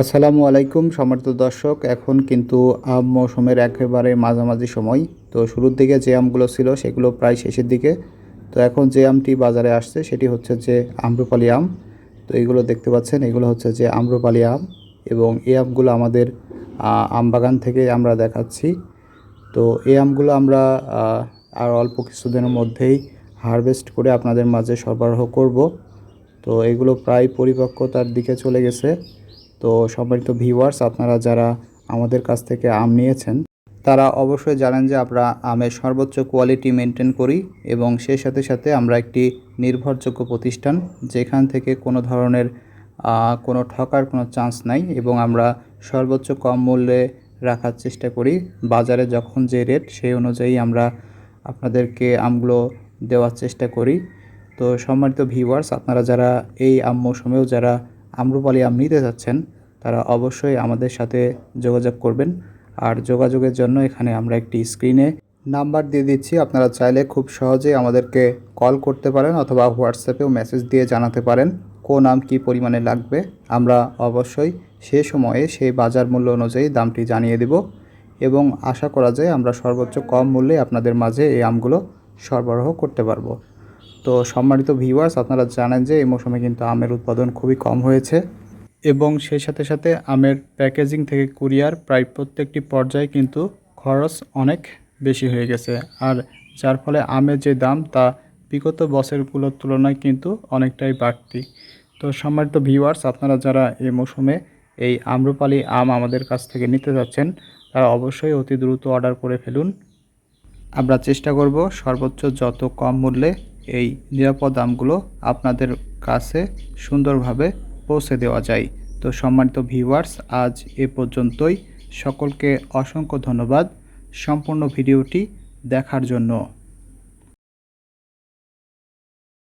আসসালামু আলাইকুম সমর্থ দর্শক। এখন কিন্তু আম মৌসুমের একেবারে মাঝামাঝি সময়। তো শুরুর দিকে যে আমগুলো ছিল, সেগুলো প্রায় শেষের দিকে। তো এখন যে আমটি বাজারে আসছে, সেটি হচ্ছে যে আম্রপালি আম। তো এগুলো দেখতে পাচ্ছেন, এগুলো হচ্ছে যে আম্রপালি আম। এবং এই আমগুলো আমাদের আম বাগান থেকে আমরা দেখাচ্ছি। তো এই আমগুলো আমরা আর অল্প কিছুদিনের মধ্যেই হারভেস্ট করে আপনাদের মাঝে সরবরাহ করব। তো এগুলো প্রায় পরিপক্কতার দিকে চলে গেছে। তো সম্মানিত ভিউয়ার্স আপনারা যারা আমাদের কাছ থেকে আম নিয়েছেন, তারা অবশ্যই জানেন যে আমরা আমের সর্বোচ্চ কোয়ালিটি মেনটেন করি এবং সেই সাথে সাথে আমরা একটি নির্ভরযোগ্য প্রতিষ্ঠান যেখান থেকে কোনো ধরনের কোনো ঠকার কোনো চান্স নাই এবং আমরা সর্বোচ্চ কম মূল্যে রাখার চেষ্টা করি। বাজারে যখন যে রেট সেই অনুযায়ী আমরা আপনাদেরকে আমগুলো দেওয়ার চেষ্টা করি। তো সম্মানিত ভিউয়ার্স আপনারা যারা এই আম মৌসুমেও যারা আম্রপালি আম নিতে যাচ্ছেন, তারা অবশ্যই আমাদের সাথে যোগাযোগ করবেন। আর যোগাযোগের জন্য এখানে আমরা একটি স্ক্রিনে নাম্বার দিয়ে দিচ্ছি। আপনারা চাইলে খুব সহজেই আমাদেরকে কল করতে পারেন অথবা হোয়াটসঅ্যাপেও মেসেজ দিয়ে জানাতে পারেন কোন আম কী পরিমাণে লাগবে। আমরা অবশ্যই সে সময়ে সেই বাজার মূল্য অনুযায়ী দামটি জানিয়ে দেব এবং আশা করা যায় আমরা সর্বোচ্চ কম মূল্যে আপনাদের মাঝে এই আমগুলো সরবরাহ করতে পারব। তো সম্মানিত ভিউয়ার্স আপনারা জানেন যে এই মৌসুমে কিন্তু আমের উৎপাদন খুবই কম হয়েছে এবং সেই সাথে সাথে আমের প্যাকেজিং থেকে কুরিয়ার প্রায় প্রত্যেকটি পর্যায়ে কিন্তু খরচ অনেক বেশি হয়ে গেছে। আর যার ফলে আমের যে দাম, তা বিগত বছরগুলোর তুলনায় কিন্তু অনেকটাই বাড়তি। তো সম্মানিত ভিউয়ার্স আপনারা যারা এই মৌসুমে এই আম্রপালি আম আমাদের কাছ থেকে নিতে যাচ্ছেন, তারা অবশ্যই অতি দ্রুত অর্ডার করে ফেলুন। আমরা চেষ্টা করব সর্বোচ্চ যত কম মূল্যে এই নিরাপদ দামগুলো আপনাদের কাছে সুন্দরভাবে পৌঁছে দেওয়া যায়। তো সম্মানিত ভিউয়ার্স আজ এ পর্যন্তই। সকলকে অসংখ্য ধন্যবাদ সম্পূর্ণ ভিডিওটি দেখার জন্য।